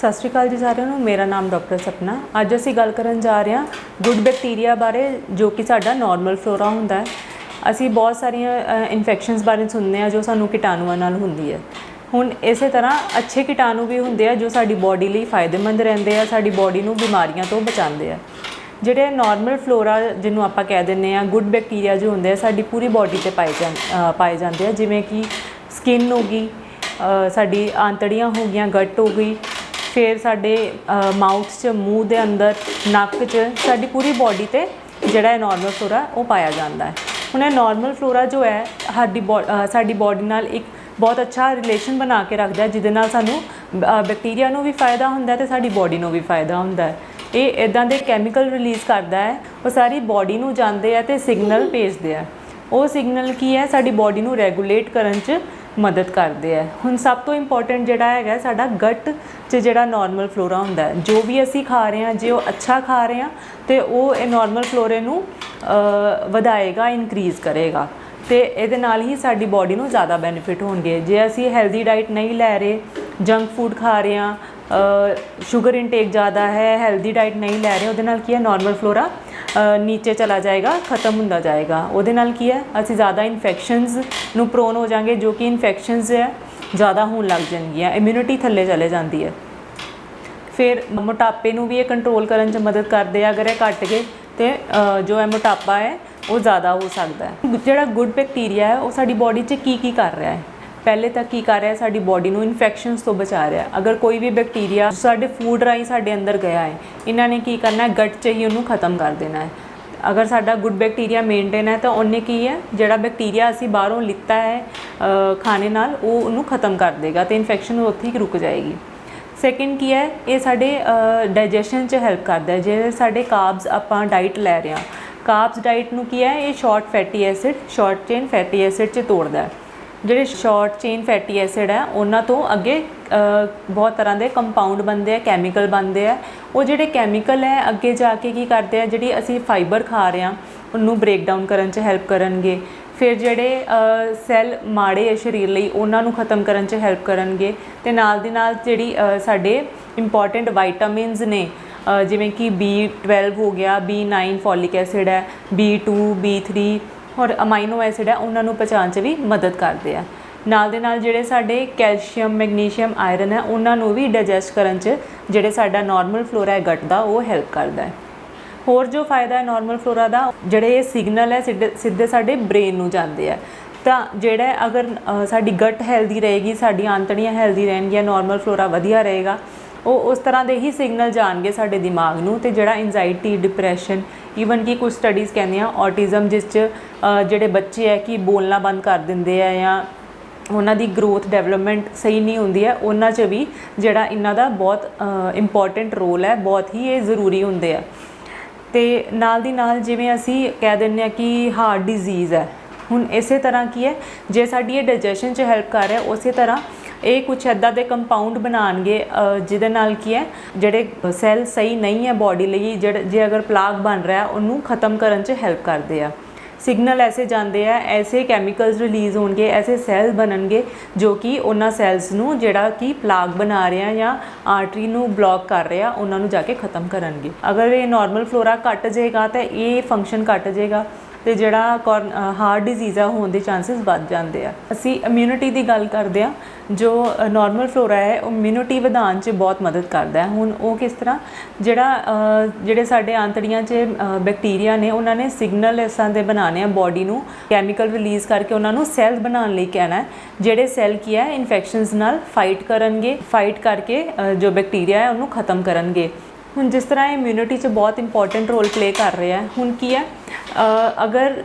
ਸਤਿ ਸ਼੍ਰੀ ਅਕਾਲ ਜੀ ਸਾਰਿਆਂ ਨੂੰ। ਮੇਰਾ ਨਾਮ ਡਾਕਟਰ ਸਪਨਾ। ਅੱਜ ਅਸੀਂ ਗੱਲ ਕਰਨ ਜਾ ਰਹੇ ਹਾਂ ਗੁੱਡ ਬੈਕਟੀਰੀਆ ਬਾਰੇ, ਜੋ ਕਿ ਸਾਡਾ ਨਾਰਮਲ ਫਲੋਰਾ ਹੁੰਦਾ ਹੈ। ਅਸੀਂ ਬਹੁਤ ਸਾਰੀਆਂ ਇਨਫੈਕਸ਼ਨਸ ਬਾਰੇ ਸੁਣਦੇ ਹਾਂ, ਜੋ ਸਾਨੂੰ ਕੀਟਾਣੂਆਂ ਨਾਲ ਹੁੰਦੀ ਹੈ। ਹੁਣ ਇਸੇ ਤਰ੍ਹਾਂ ਅੱਛੇ ਕੀਟਾਣੂ ਵੀ ਹੁੰਦੇ ਆ, ਜੋ ਸਾਡੀ ਬਾਡੀ ਲਈ ਫਾਇਦੇਮੰਦ ਰਹਿੰਦੇ ਆ, ਸਾਡੀ ਬਾਡੀ ਨੂੰ ਬਿਮਾਰੀਆਂ ਤੋਂ ਬਚਾਉਂਦੇ ਆ। ਜਿਹੜੇ ਨਾਰਮਲ ਫਲੋਰਾ ਜਿਹਨੂੰ ਆਪਾਂ ਕਹਿ ਦਿੰਦੇ ਆ ਗੁੱਡ ਬੈਕਟੀਰੀਆ ਜੋ ਹੁੰਦੇ ਆ, ਸਾਡੀ ਪੂਰੀ ਬਾਡੀ ਤੇ ਪਾਏ ਜਾਂ ਪਾਏ ਜਾਂਦੇ ਆ। ਜਿਵੇਂ ਕਿ ਸਕਿਨ ਹੋ ਗਈ ਸਾਡੀ ਆਂਤੜੀਆਂ ਹੋ ਗਈਆਂ, ਗੱਟ ਹੋ ਗਈ ਫਿਰ ਸਾਡੇ ਮਾਊਥ 'ਚ, ਮੂੰਹ ਦੇ ਅੰਦਰ, ਨੱਕ 'ਚ, ਸਾਡੀ ਪੂਰੀ ਬਾਡੀ ਤੇ ਜਿਹੜਾ ਇਹ ਨਾਰਮਲ ਫਲੋਰਾ ਉਹ ਪਾਇਆ ਜਾਂਦਾ ਹੈ। ਹੁਣ ਇਹ ਨਾਰਮਲ ਫਲੋਰਾ ਜੋ ਹੈ, ਸਾਡੀ ਬੋ- ਸਾਡੀ ਬਾਡੀ ਨਾਲ ਇੱਕ ਬਹੁਤ ਅੱਛਾ ਰਿਲੇਸ਼ਨ ਬਣਾ ਕੇ ਰੱਖਦਾ ਹੈ, ਜਿਹਦੇ ਨਾਲ ਸਾਨੂੰ ਬੈਕਟੀਰੀਆ ਨੂੰ ਵੀ ਫਾਇਦਾ ਹੁੰਦਾ ਹੈ ਤੇ ਸਾਡੀ ਬਾਡੀ ਨੂੰ ਵੀ ਫਾਇਦਾ ਹੁੰਦਾ ਹੈ। ਇਹ ਇਦਾਂ ਦੇ ਕੈਮੀਕਲ ਰਿਲੀਜ਼ ਕਰਦਾ ਹੈ, ਉਹ ਸਾਰੀ ਬਾਡੀ ਨੂੰ ਜਾਂਦੇ ਆ ਤੇ ਸਿਗਨਲ ਭੇਜਦੇ ਆ ਉਹ ਸਿਗਨਲ ਕੀ ਹੈ? ਸਾਡੀ ਬਾਡੀ ਨੂੰ ਰੈਗੂਲੇਟ ਕਰਨ 'ਚ ਮਦਦ ਕਰਦੇ ਆ। ਹੁਣ ਸਭ ਤੋਂ ਇੰਪੋਰਟੈਂਟ ਜਿਹੜਾ ਹੈਗਾ, ਸਾਡਾ ਗਟ 'ਚ ਜਿਹੜਾ ਨਾਰਮਲ ਫਲੋਰਾ ਹੁੰਦਾ ਹੈ, ਜੋ ਵੀ ਅਸੀਂ ਖਾ ਰਹੇ ਹਾਂ, ਜੇ ਉਹ ਅੱਛਾ ਖਾ ਰਹੇ ਹਾਂ, ਤੇ ਉਹ ਇਹ ਨਾਰਮਲ ਫਲੋਰੇ ਨੂੰ ਵਧਾਏਗਾ ਇਨਕਰੀਜ਼ ਕਰੇਗਾ। ਤੇ ਇਹਦੇ ਨਾਲ ਹੀ ਸਾਡੀ ਬਾਡੀ ਨੂੰ ਜ਼ਿਆਦਾ ਬੈਨੀਫਿਟ ਹੋਣਗੇ। ਜੇ ਅਸੀਂ ਹੈਲਦੀ ਡਾਈਟ ਨਹੀਂ ਲੈ ਰਹੇ ਜੰਕ ਫੂਡ ਖਾ ਰਹੇ ਹਾਂ ਸ਼ੂਗਰ ਇਨਟੇਕ ਜ਼ਿਆਦਾ ਹੈ ਹੈਲਦੀ ਡਾਈਟ ਨਹੀਂ ਲੈ ਰਹੇ, ਉਹਦੇ ਨਾਲ ਕੀ ਹੈ? ਨਾਰਮਲ ਫਲੋਰਾ ਨੀਚੇ ਚਲਾ ਜਾਏਗਾ, ਖਤਮ ਹੁੰਦਾ ਜਾਏਗਾ। ਉਹਦੇ ਨਾਲ ਕੀ ਹੈ? ਅਸੀਂ ਜ਼ਿਆਦਾ ਇਨਫੈਕਸ਼ਨਸ ਨੂੰ ਪ੍ਰੋਨ ਹੋ ਜਾਾਂਗੇ ਜੋ ਕਿ ਇਨਫੈਕਸ਼ਨਸ ਹੈ, ਜ਼ਿਆਦਾ ਹੋਣ ਲੱਗ ਜਾਣਗੀਆਂ ਇਮਿਊਨਿਟੀ ਥੱਲੇ ਚਲੇ ਜਾਂਦੀ ਹੈ। ਫਿਰ ਮੋਟਾਪੇ ਨੂੰ ਵੀ ਇਹ ਕੰਟਰੋਲ ਕਰਨ 'ਚ ਮਦਦ ਕਰਦੇ ਆ, ਅਗਰ ਇਹ ਘਟ ਗਏ, ਤੇ ਜੋ ਹੈ ਮੋਟਾਪਾ ਹੈ, ਉਹ ਜ਼ਿਆਦਾ ਹੋ ਸਕਦਾ ਹੈ। ਜਿਹੜਾ ਗੁੱਡ ਬੈਕਟੀਰੀਆ ਹੈ, ਉਹ ਸਾਡੀ ਬਾਡੀ 'ਚ ਕੀ ਕੀ ਕਰ ਰਿਹਾ ਹੈ? ਪਹਿਲੇ ਤਾਂ ਕੀ ਕਰ ਰਿਹਾ, ਸਾਡੀ ਬਾਡੀ ਨੂੰ ਇਨਫੈਕਸ਼ਨਸ ਤੋਂ ਬਚਾ ਰਿਹਾ। ਅਗਰ ਕੋਈ ਵੀ ਬੈਕਟੀਰੀਆ ਸਾਡੇ ਫੂਡ ਰਾਹੀਂ ਸਾਡੇ ਅੰਦਰ ਗਿਆ ਹੈ, ਇਹਨਾਂ ਨੇ ਕੀ ਕਰਨਾ ਹੈ ਗਟ 'ਚ ਹੀ ਉਹਨੂੰ ਖਤਮ ਕਰ ਦੇਣਾ ਹੈ। ਅਗਰ ਸਾਡਾ ਗੁੱਡ ਬੈਕਟੀਰੀਆ ਮੇਨਟੇਨ ਹੈ, ਤਾਂ ਉਹਨੇ ਕੀ ਹੈ, ਜਿਹੜਾ ਬੈਕਟੀਰੀਆ ਅਸੀਂ ਬਾਹਰੋਂ ਲਿੱਤਾ ਹੈ ਖਾਣੇ ਨਾਲ, ਉਹ ਉਹਨੂੰ ਖਤਮ ਕਰ ਦੇਗਾ ਤੇ ਇਨਫੈਕਸ਼ਨ ਉੱਥੇ ਹੀ ਰੁਕ ਜਾਏਗੀ। ਸੈਕਿੰਡ ਕੀ ਹੈ, ਇਹ ਸਾਡੇ ਡਾਈਜੈਸ਼ਨ 'ਚ ਹੈਲਪ ਕਰਦਾ ਹੈ। ਜੇ ਸਾਡੇ ਕਾਰਬਸ ਆਪਾਂ ਡਾਈਟ ਲੈ ਰਹੇ ਹਾਂ। ਕਾਰਬਸ ਡਾਈਟ ਨੂੰ ਕੀ ਹੈ, ਇਹ short fatty acid short chain fatty acid 'ਚ ਤੋੜਦਾ ਹੈ। ਜਿਹੜੇ ਸ਼ਾਰਟ ਚੇਨ ਫੈਟੀ ਐਸਿਡ ਹੈ, ਉਹਨਾਂ ਤੋਂ ਅੱਗੇ ਬਹੁਤ ਤਰ੍ਹਾਂ ਦੇ ਕੰਪਾਊਂਡ ਬਣਦੇ ਆ ਕੈਮੀਕਲ ਬਣਦੇ ਆ। ਉਹ ਜਿਹੜੇ ਕੈਮੀਕਲ ਹੈ, ਅੱਗੇ ਜਾ ਕੇ ਕੀ ਕਰਦੇ ਆ, ਜਿਹੜੀ ਅਸੀਂ ਫਾਈਬਰ ਖਾ ਰਹੇ ਹਾਂ, ਉਹਨੂੰ ਬ੍ਰੇਕ ਡਾਊਨ ਕਰਨ 'ਚ ਹੈਲਪ ਕਰਨਗੇ। ਫਿਰ ਜਿਹੜੇ ਸੈੱਲ ਮਾੜੇ ਹੈ ਸਰੀਰ ਲਈ, ਉਹਨਾਂ ਨੂੰ ਖਤਮ ਕਰਨ 'ਚ ਹੈਲਪ ਕਰਨਗੇ। ਤੇ ਨਾਲ ਦੀ ਨਾਲ ਜਿਹੜੀ ਸਾਡੇ ਇੰਪੋਰਟੈਂਟ ਵਿਟਾਮਿਨਸ ਨੇ ਜਿਵੇਂ ਕਿ B12 ਹੋ ਗਿਆ B9 ਫੋਲਿਕ ਐਸਿਡ ਹੈ B2 B3 ਔਰ ਅਮਾਈਨੋ ਐਸਿਡ ਹੈ ਉਹਨਾਂ ਨੂੰ ਪਹੁੰਚਾਉਣ 'ਚ ਵੀ ਮਦਦ ਕਰਦੇ ਆ। ਨਾਲ ਦੇ ਨਾਲ ਜਿਹੜੇ ਸਾਡੇ ਕੈਲਸ਼ੀਅਮ, ਮੈਗਨੀਸ਼ੀਅਮ, ਆਇਰਨ ਹੈ ਉਹਨਾਂ ਨੂੰ ਵੀ ਡਾਈਜੈਸਟ ਕਰਨ 'ਚ ਜਿਹੜੇ ਸਾਡਾ ਨਾਰਮਲ ਫਲੋਰਾ ਹੈ ਗਟ ਦਾ ਉਹ ਹੈਲਪ ਕਰਦਾ ਹੈ। ਹੋਰ ਜੋ ਫਾਇਦਾ ਹੈ ਨਾਰਮਲ ਫਲੋਰਾ ਦਾ, ਜਿਹੜੇ ਇਹ ਸਿਗਨਲ ਹੈ, ਸਿੱਧੇ ਸਿੱਧੇ ਸਾਡੇ ਬ੍ਰੇਨ ਨੂੰ ਜਾਂਦੇ ਆ। ਤਾਂ ਜਿਹੜਾ ਅਗਰ ਸਾਡੀ ਗਟ ਹੈਲਦੀ ਰਹੇਗੀ ਸਾਡੀ ਆਂਤੜੀਆਂ ਹੈਲਦੀ ਰਹਿਣਗੀਆਂ, ਨਾਰਮਲ ਫਲੋਰਾ ਵਧੀਆ ਰਹੇਗਾ ਉਹ ਉਸ ਤਰ੍ਹਾਂ ਦੇ ਹੀ ਸਿਗਨਲ ਜਾਣਗੇ ਸਾਡੇ ਦਿਮਾਗ ਨੂੰ ਤੇ ਜਿਹੜਾ ਐਂਜ਼ਾਈਟੀ ਡਿਪਰੈਸ਼ਨ ਈਵਨ ਕਿ ਕੁਝ ਸਟੱਡੀਜ਼ ਕਹਿੰਦੇ ਕਹਿੰਦੀਆਂ ਆਟਿਜ਼ਮ ਜਿਸ 'ਚ ਜਿਹੜੇ ਬੱਚੇ ਹੈ ਕਿ ਬੋਲਣਾ ਬੰਦ ਕਰ ਦਿੰਦੇ ਆ ਜਾਂ ਉਹਨਾਂ ਦੀ ਗਰੋਥ ਡਿਵੈਲਪਮੈਂਟ ਸਹੀ ਨਹੀਂ ਹੁੰਦੀ ਹੈ, ਉਹਨਾਂ 'ਚ ਵੀ ਜਿਹੜਾ ਇਹਨਾਂ ਦਾ ਬਹੁਤ ਇੰਪੋਰਟੈਂਟ ਰੋਲ ਹੈ, ਬਹੁਤ ਹੀ ਇਹ ਜ਼ਰੂਰੀ ਹੁੰਦੇ ਆ। ਤੇ ਨਾਲ ਦੀ ਨਾਲ ਜਿਵੇਂ ਅਸੀਂ ਕਹਿ ਦਿੰਦੇ ਆ ਕਿ ਹਾਰਟ ਡਿਜ਼ੀਜ਼ ਹੈ, ਹੁਣ ਇਸੇ ਤਰ੍ਹਾਂ ਕੀ ਹੈ, ਜੇ ਸਾਡੀ ਇਹ ਡਾਈਜੈਸ਼ਨ 'ਚ ਹੈਲਪ ਕਰ ਰਿਹਾ, ਉਸੇ ਤਰ੍ਹਾਂ ਇਹ ਕੁਝ ਐਦਾਂ ਦੇ ਕੰਪਾਊਂਡ ਬਣਾਉਣਗੇ ਜਿਹਦੇ ਨਾਲ ਕੀ ਹੈ, ਜਿਹੜੇ ਸੈੱਲ ਸਹੀ ਨਹੀਂ ਹੈ ਬਾਡੀ ਲਈ, ਜਿਹੜੇ, ਜੇ ਅਗਰ ਪਲਾਗ ਬਣ ਰਿਹਾ, ਉਹਨੂੰ ਖਤਮ ਕਰਨ 'ਚ ਹੈਲਪ ਕਰਦੇ ਆ। ਸਿਗਨਲ ਐਸੇ ਜਾਂਦੇ ਆ, ਐਸੇ ਕੈਮੀਕਲਸ ਰਿਲੀਜ਼ ਹੋਣਗੇ, ਐਸੇ ਸੈੱਲ ਬਣਨਗੇ, ਜੋ ਕਿ ਉਹਨਾਂ ਸੈੱਲਸ ਨੂੰ ਜਿਹੜਾ ਕਿ ਪਲਾਗ ਬਣਾ ਰਿਹਾ ਜਾਂ ਆਰਟਰੀ ਨੂੰ ਬਲੌਕ ਕਰ ਰਿਹਾ, ਉਹਨਾਂ ਨੂੰ ਜਾ ਕੇ ਖਤਮ ਕਰਨਗੇ। ਅਗਰ ਇਹ ਨਾਰਮਲ ਫਲੋਰਾ ਘਟ ਜਾਏਗਾ, ਤਾਂ ਇਹ ਫੰਕਸ਼ਨ ਘਟ ਜਾਏਗਾ। ਤੇ ਜਿਹੜਾ ਹਾਰਟ ਡਿਜ਼ੀਜ਼ ਆ ਹੋਣ ਦੇ ਚਾਂਸਸ ਵੱਧ ਜਾਂਦੇ ਆ। ਅਸੀਂ ਇਮਿਊਨਿਟੀ ਦੀ ਗੱਲ ਕਰਦੇ ਆ ਜੋ ਨਾਰਮਲ ਫਲੋਰਾ ਹੈ, ਉਹ ਇਮਿਊਨਿਟੀ ਵਧਾਉਣ 'ਚ ਬਹੁਤ ਮਦਦ ਕਰਦਾ ਹੈ। ਹੁਣ ਉਹ ਕਿਸ ਤਰ੍ਹਾਂ, ਜਿਹੜਾ ਜਿਹੜੇ ਸਾਡੇ ਆਂਤੜੀਆਂ 'ਚ ਬੈਕਟੀਰੀਆ ਨੇ, ਉਹਨਾਂ ਨੇ ਸਿਗਨਲ ਇਸਾਂ ਦੇ ਬਣਾਉਣੇ ਆ ਬਾਡੀ ਨੂੰ ਕੈਮੀਕਲ ਰਿਲੀਜ਼ ਕਰਕੇ ਉਹਨਾਂ ਨੂੰ ਸੈੱਲ ਬਣਾਉਣ ਲਈ ਕਹਿਣਾ ਜਿਹੜੇ ਸੈੱਲ ਕੀ ਹੈ ਇਨਫੈਕਸ਼ਨਸ ਨਾਲ ਫਾਈਟ ਕਰਨਗੇ ਫਾਈਟ ਕਰਕੇ ਜੋ ਬੈਕਟੀਰੀਆ ਹੈ, ਉਹਨੂੰ ਖਤਮ ਕਰਨਗੇ। ਹੁਣ ਜਿਸ ਤਰ੍ਹਾਂ ਇਮਿਊਨਿਟੀ 'ਚ ਬਹੁਤ ਇੰਪੋਰਟੈਂਟ ਰੋਲ ਪਲੇ ਕਰ ਰਿਹਾ ਹੈ, ਹੁਣ ਕੀ ਹੈ ਅਗਰ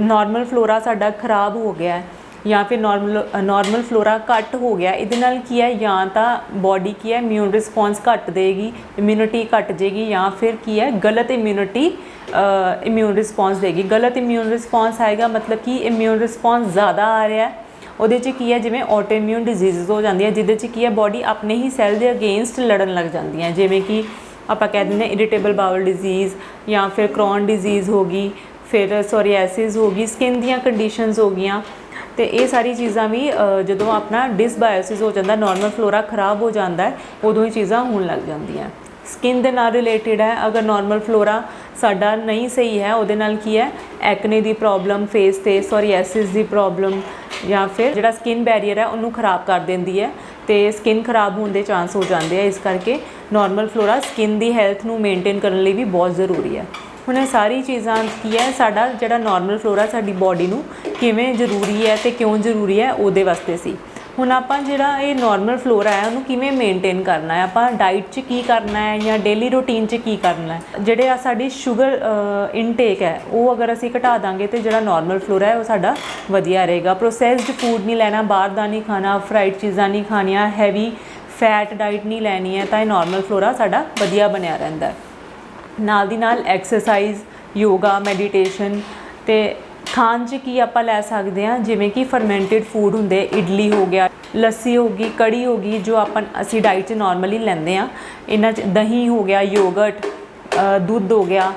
ਨਾਰਮਲ ਫਲੋਰਾ ਸਾਡਾ ਖਰਾਬ ਹੋ ਗਿਆ ਹੈ ਜਾਂ ਫਿਰ ਨਾਰਮਲ ਨਾਰਮਲ ਫਲੋਰਾ ਘੱਟ ਹੋ ਗਿਆ, ਇਹਦੇ ਨਾਲ ਕੀ ਹੈ? ਜਾਂ ਤਾਂ ਬਾਡੀ ਕੀ ਹੈ? ਇਮਿਊਨ ਰਿਸਪੌਂਸ ਘੱਟ ਦੇਗੀ ਇਮਿਊਨਿਟੀ ਘੱਟ ਜੇਗੀ ਜਾਂ ਫਿਰ ਕੀ ਹੈ? ਗਲਤ ਇਮਿਊਨਿਟੀ ਇਮਿਊਨ ਰਿਸਪੌਂਸ ਦੇਗੀ। ਗਲਤ ਇਮਿਊਨ ਰਿਸਪੌਂਸ ਆਏਗਾ ਮਤਲਬ ਕਿ ਇਮਿਊਨ ਰਿਸਪੌਂਸ ਜ਼ਿਆਦਾ ਆ ਰਿਹਾ ਹੈ। ਉਹਦੇ 'ਚ ਕੀ ਹੈ? ਜਿਵੇਂ ਆਟੋਇਮਿਊਨ ਡਿਜ਼ੀਜ਼ਸ ਹੋ ਜਾਂਦੀਆਂ, ਜਿਹਦੇ 'ਚ ਕੀ ਹੈ? ਬਾਡੀ ਆਪਣੇ ਹੀ ਸੈੱਲ ਦੇ ਅਗੇਂਸਟ ਲੜਨ ਲੱਗ ਜਾਂਦੀ ਹੈ ਜਿਵੇਂ ਕਿ ਆਪਾਂ ਕਹਿ ਦਿੰਦੇ ਹਾਂ ਇਰੀਟੇਬਲ ਬਾਵਲ ਡਿਜ਼ੀਜ਼ ਜਾਂ ਫਿਰ ਕ੍ਰੋਨ ਡਿਜ਼ੀਜ਼ ਹੋ ਗਈ, ਫਿਰ ਸੋਰੀਐਸਿਸ ਹੋ ਗਈ ਸਕਿਨ ਦੀਆਂ ਕੰਡੀਸ਼ਨਸ ਹੋ ਗਈਆਂ। ਤੇ ਇਹ ਸਾਰੀ ਚੀਜ਼ਾਂ ਵੀ ਜਦੋਂ ਆਪਣਾ ਡਿਸਬਾਇਓਸਿਸ ਹੋ ਜਾਂਦਾ ਨਾਰਮਲ ਫਲੋਰਾ ਖਰਾਬ ਹੋ ਜਾਂਦਾ ਹੈ, ਉਦੋਂ ਹੀ ਚੀਜ਼ਾਂ ਹੋਣ ਲੱਗ ਜਾਂਦੀਆਂ। ਸਕਿਨ ਦੇ ਨਾਲ ਰਿਲੇਟਡ ਹੈ, ਅਗਰ ਨਾਰਮਲ ਫਲੋਰਾ ਸਾਡਾ ਨਹੀਂ ਸਹੀ ਹੈ, ਉਹਦੇ ਨਾਲ ਕੀ ਹੈ? ਐਕਨੇ ਦੀ ਪ੍ਰੋਬਲਮ ਫੇਸ ਤੇ ਸੋਰੀਐਸਿਸ ਦੀ ਪ੍ਰੋਬਲਮ ਜਾਂ ਫਿਰ ਜਿਹੜਾ ਸਕਿਨ ਬੈਰੀਅਰ ਹੈ, ਉਹਨੂੰ ਖਰਾਬ ਕਰ ਦਿੰਦੀ ਹੈ। ਤੇ ਸਕਿਨ ਖਰਾਬ ਹੋਣ ਦੇ ਚਾਂਸ ਹੋ ਜਾਂਦੇ ਆ, ਇਸ ਕਰਕੇ ਨਾਰਮਲ ਫਲੋਰਾ ਸਕਿਨ ਦੀ ਹੈਲਥ ਨੂੰ ਮੇਨਟੇਨ ਕਰਨ ਲਈ ਵੀ ਬਹੁਤ ਜ਼ਰੂਰੀ ਹੈ। ਹੁਣ ਇਹ ਸਾਰੀ ਚੀਜ਼ਾਂ ਕੀ ਹੈ, ਸਾਡਾ ਜਿਹੜਾ ਨਾਰਮਲ ਫਲੋਰਾ ਸਾਡੀ ਬਾਡੀ ਨੂੰ ਕਿਵੇਂ ਜ਼ਰੂਰੀ ਹੈ ਤੇ ਕਿਉਂ ਜ਼ਰੂਰੀ ਹੈ, ਉਹਦੇ ਵਾਸਤੇ ਸੀ। ਹੁਣ ਆਪਾਂ ਜਿਹੜਾ ਇਹ ਨਾਰਮਲ ਫਲੋਰਾ ਹੈ, ਉਹਨੂੰ ਕਿਵੇਂ ਮੇਨਟੇਨ ਕਰਨਾ ਹੈ? ਆਪਾਂ ਡਾਈਟ 'ਚ ਕੀ ਕਰਨਾ ਹੈ ਜਾਂ ਡੇਲੀ ਰੂਟੀਨ 'ਚ ਕੀ ਕਰਨਾ ਹੈ? ਜਿਹੜੇ ਆ ਸਾਡੀ ਸ਼ੂਗਰ ਇਨਟੇਕ ਹੈ, ਉਹ ਅਗਰ ਅਸੀਂ ਘਟਾ ਦਾਂਗੇ ਤੇ ਜਿਹੜਾ ਨਾਰਮਲ ਫਲੋਰਾ ਹੈ, ਉਹ ਸਾਡਾ ਵਧੀਆ ਰਹੇਗਾ। ਪ੍ਰੋਸੈਸਡ ਫੂਡ ਨਹੀਂ ਲੈਣਾ, ਬਾਹਰ ਦਾ ਨਹੀਂ ਖਾਣਾ ਫਰਾਈਡ ਚੀਜ਼ਾਂ ਨਹੀਂ ਖਾਣੀਆਂ ਹੈਵੀ ਫੈਟ ਡਾਈਟ ਨਹੀਂ ਲੈਣੀ ਹੈ, ਤਾਂ ਇਹ ਨਾਰਮਲ ਫਲੋਰਾ ਸਾਡਾ ਵਧੀਆ ਬਣਿਆ ਰਹਿੰਦਾ ਹੈ। ਨਾਲ ਦੀ ਨਾਲ ਐਕਸਰਸਾਈਜ਼ ਯੋਗਾ ਮੈਡੀਟੇਸ਼ਨ ਤੇ ਖਾਣ 'ਚ ਕੀ ਆਪਾਂ ਲੈ ਸਕਦੇ ਹਾਂ? ਜਿਵੇਂ ਕਿ ਫਰਮੈਂਟਡ ਫੂਡ ਹੁੰਦੇ, ਇਡਲੀ ਹੋ ਗਿਆ, ਲੱਸੀ ਹੋ ਗਈ, ਕੜੀ ਹੋ ਗਈ, ਜੋ ਆਪਾਂ ਅਸੀਂ ਡਾਈਟ 'ਚ ਨਾਰਮਲੀ ਲੈਂਦੇ ਆ ਇਹਨਾਂ 'ਚ ਦਹੀਂ ਹੋ ਗਿਆ ਯੋਗਰਟ ਦੁੱਧ ਹੋ ਗਿਆ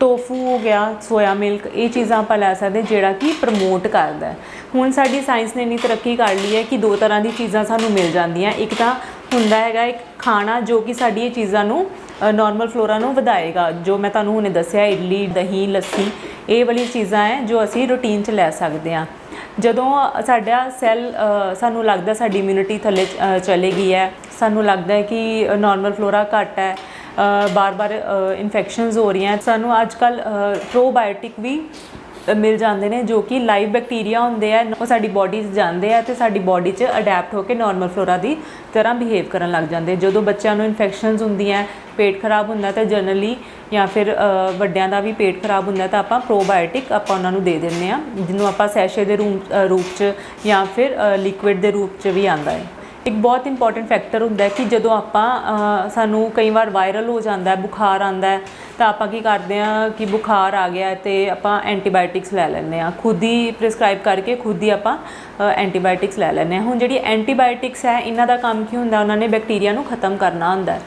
ਟੋਫੂ ਹੋ ਗਿਆ ਸੋਇਆ ਮਿਲਕ ਇਹ ਚੀਜ਼ਾਂ ਆਪਾਂ ਲੈ ਸਕਦੇ ਜਿਹੜਾ ਕਿ ਪ੍ਰਮੋਟ ਕਰਦਾ ਹੁਣ ਸਾਡੀ ਸਾਇੰਸ ਨੇ ਇੰਨੀ ਤਰੱਕੀ ਕਰ ਲਈ ਹੈ ਕਿ ਦੋ ਤਰ੍ਹਾਂ ਦੀ ਚੀਜ਼ਾਂ ਸਾਨੂੰ ਮਿਲ ਜਾਂਦੀਆਂ। ਇੱਕ ਤਾਂ ਹੁੰਦਾ ਹੈਗਾ ਇੱਕ ਖਾਣਾ ਜੋ ਕਿ ਸਾਡੀ ਇਹ ਚੀਜ਼ਾਂ ਨੂੰ ਨਾਰਮਲ ਫਲੋਰਾ ਨੂੰ ਵਧਾਏਗਾ। ਜੋ ਮੈਂ ਤੁਹਾਨੂੰ ਹੁਣੇ ਦੱਸਿਆ, ਇਡਲੀ, ਦਹੀਂ, ਲੱਸੀ, ਇਹ ਵਾਲੀ ਚੀਜ਼ਾਂ ਹੈ ਜੋ ਅਸੀਂ ਰੂਟੀਨ 'ਚ ਲੈ ਸਕਦੇ ਹਾਂ। ਜਦੋਂ ਸਾਡਾ ਸੈੱਲ ਸਾਨੂੰ ਲੱਗਦਾ ਸਾਡੀ ਇਮਿਊਨਿਟੀ ਥੱਲੇ ਚਲੇ ਗਈ ਹੈ ਸਾਨੂੰ ਲੱਗਦਾ ਹੈ ਕਿ ਨਾਰਮਲ ਫਲੋਰਾ ਘੱਟ ਹੈ ਬਾਰ-ਬਾਰ ਇਨਫੈਕਸ਼ਨਸ ਹੋ ਰਹੀਆਂ ਸਾਨੂੰ ਅੱਜ ਅੱਜਕੱਲ ਪ੍ਰੋਬਾਇਓਟਿਕ ਵੀ ਮਿਲ ਜਾਂਦੇ ਨੇ ਜੋ ਕਿ ਲਾਈਵ ਬੈਕਟੀਰੀਆ ਹੁੰਦੇ ਆ, ਉਹ ਸਾਡੀ ਬਾਡੀ 'ਚ ਜਾਂਦੇ ਆ ਤੇ ਸਾਡੀ ਬਾਡੀ 'ਚ ਅਡੈਪਟ ਹੋ ਕੇ ਨਾਰਮਲ ਫਲੋਰਾ ਦੀ ਤਰ੍ਹਾਂ ਬਿਹੇਵ ਕਰਨ ਲੱਗ ਜਾਂਦੇ ਜਦੋਂ ਬੱਚਿਆਂ ਨੂੰ ਇਨਫੈਕਸ਼ਨਸ ਹੁੰਦੀਆਂ, ਪੇਟ ਖਰਾਬ ਹੁੰਦਾ ਤਾਂ ਜਨਰਲੀ ਜਾਂ ਫਿਰ ਵੱਡਿਆਂ ਦਾ ਵੀ ਪੇਟ ਖਰਾਬ ਹੁੰਦਾ ਤਾਂ ਆਪਾਂ ਪ੍ਰੋਬਾਇਓਟਿਕ ਆਪਾਂ ਉਹਨਾਂ ਨੂੰ ਦੇ ਦਿੰਦੇ ਆ, ਜਿਹਨੂੰ ਆਪਾਂ ਸੈਸ਼ੇ ਦੇ ਰੂਪ ਰੂਪ 'ਚ ਜਾਂ ਫਿਰ ਲਿਕੁਇਡ ਦੇ ਰੂਪ 'ਚ ਵੀ ਆਂਦਾ ਹੈ। ਇੱਕ ਬਹੁਤ ਇੰਪੋਰਟੈਂਟ ਫੈਕਟਰ ਹੁੰਦਾ ਹੈ ਕਿ ਜਦੋਂ ਆਪਾਂ ਸਾਨੂੰ ਕਈ ਵਾਰ ਵਾਇਰਲ ਹੋ ਜਾਂਦਾ ਹੈ, ਬੁਖਾਰ ਆਂਦਾ ਹੈ ਤਾਂ ਆਪਾਂ ਕੀ ਕਰਦੇ ਆ ਕਿ ਬੁਖਾਰ ਆ ਗਿਆ ਤੇ ਆਪਾਂ ਐਂਟੀਬਾਇਓਟਿਕਸ ਲੈ ਲੈਂਦੇ ਆ ਖੁਦ ਹੀ ਪ੍ਰਿਸਕ੍ਰਾਈਬ ਕਰਕੇ ਖੁਦ ਹੀ ਆਪਾਂ ਐਂਟੀਬਾਇਓਟਿਕਸ ਲੈ ਲੈਂਦੇ ਆ ਹੁਣ ਜਿਹੜੀ ਐਂਟੀਬਾਇਓਟਿਕਸ ਹੈ, ਇਹਨਾਂ ਦਾ ਕੰਮ ਕੀ ਹੁੰਦਾ? ਉਹਨਾਂ ਨੇ ਬੈਕਟੀਰੀਆ ਨੂੰ ਖਤਮ ਕਰਨਾ ਹੁੰਦਾ ਹੈ।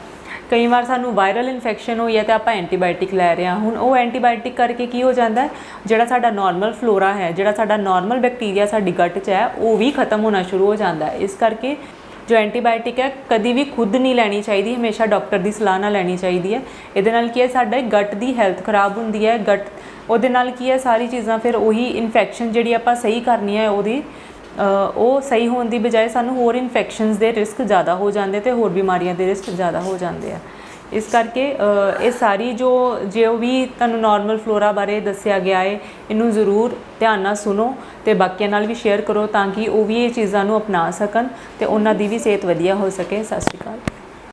ਕਈ ਵਾਰ ਸਾਨੂੰ ਵਾਇਰਲ ਇਨਫੈਕਸ਼ਨ ਹੋਈ ਹੈ ਤੇ ਆਪਾਂ ਐਂਟੀਬਾਇਓਟਿਕ ਲੈ ਰਹੇ ਹਾਂ। ਹੁਣ ਉਹ ਐਂਟੀਬਾਇਓਟਿਕ ਕਰਕੇ ਕੀ ਹੋ ਜਾਂਦਾ ਜਿਹੜਾ ਸਾਡਾ ਨਾਰਮਲ ਫਲੋਰਾ ਹੈ, ਜਿਹੜਾ ਸਾਡਾ ਨਾਰਮਲ ਬੈਕਟੀਰੀਆ ਸਾਡੀ ਗੱਟ 'ਚ ਹੈ, ਉਹ ਵੀ ਖਤਮ ਹੋਣਾ ਸ਼ੁਰੂ ਹੋ ਜਾਂਦਾ ਹੈ। ਇਸ ਕਰਕੇ ਜੋ ਐਂਟੀਬਾਇਓਟਿਕ ਹੈ, ਕਦੀ ਵੀ ਖੁਦ ਨਹੀਂ ਲੈਣੀ ਚਾਹੀਦੀ, ਹਮੇਸ਼ਾ ਡਾਕਟਰ ਦੀ ਸਲਾਹ ਨਾਲ ਲੈਣੀ ਚਾਹੀਦੀ ਹੈ। ਇਹਦੇ ਨਾਲ ਕੀ ਹੈ, ਸਾਡਾ ਗੱਟ ਦੀ ਹੈਲਥ ਖਰਾਬ ਹੁੰਦੀ ਹੈ, ਗੱਟ ਉਹਦੇ ਨਾਲ ਕੀ ਹੈ, ਸਾਰੀ ਚੀਜ਼ਾਂ ਫਿਰ ਉਹੀ ਇਨਫੈਕਸ਼ਨ ਜਿਹੜੀ ਆਪਾਂ ਸਹੀ ਕਰਨੀ ਹੈ, ਉਹਦੀ ਉਹ ਸਹੀ ਹੋਣ ਦੀ ਬਜਾਏ ਸਾਨੂੰ ਹੋਰ ਇਨਫੈਕਸ਼ਨਸ ਦੇ ਰਿਸਕ ਜ਼ਿਆਦਾ ਹੋ ਜਾਂਦੇ ਤੇ ਹੋਰ ਬਿਮਾਰੀਆਂ ਦੇ ਰਿਸਕ ਜ਼ਿਆਦਾ ਹੋ ਜਾਂਦੇ ਆ। ਇਸ ਕਰਕੇ ਇਹ ਸਾਰੀ ਜੋ ਜੋ ਵੀ ਤੁਹਾਨੂੰ ਨਾਰਮਲ ਫਲੋਰਾ ਬਾਰੇ ਦੱਸਿਆ ਗਿਆ ਹੈ ਇਹਨੂੰ ਜ਼ਰੂਰ ਧਿਆਨ ਨਾਲ ਸੁਣੋ ਤੇ ਬਾਕੀਆਂ ਨਾਲ ਵੀ ਸ਼ੇਅਰ ਕਰੋ ਤਾਂ ਕਿ ਉਹ ਵੀ ਇਹ ਚੀਜ਼ਾਂ ਨੂੰ ਅਪਣਾ ਸਕਣ ਤੇ ਉਹਨਾਂ ਦੀ ਵੀ ਸਿਹਤ ਵਧੀਆ ਹੋ ਸਕੇ। ਸਤਿ ਸ਼੍ਰੀ ਅਕਾਲ।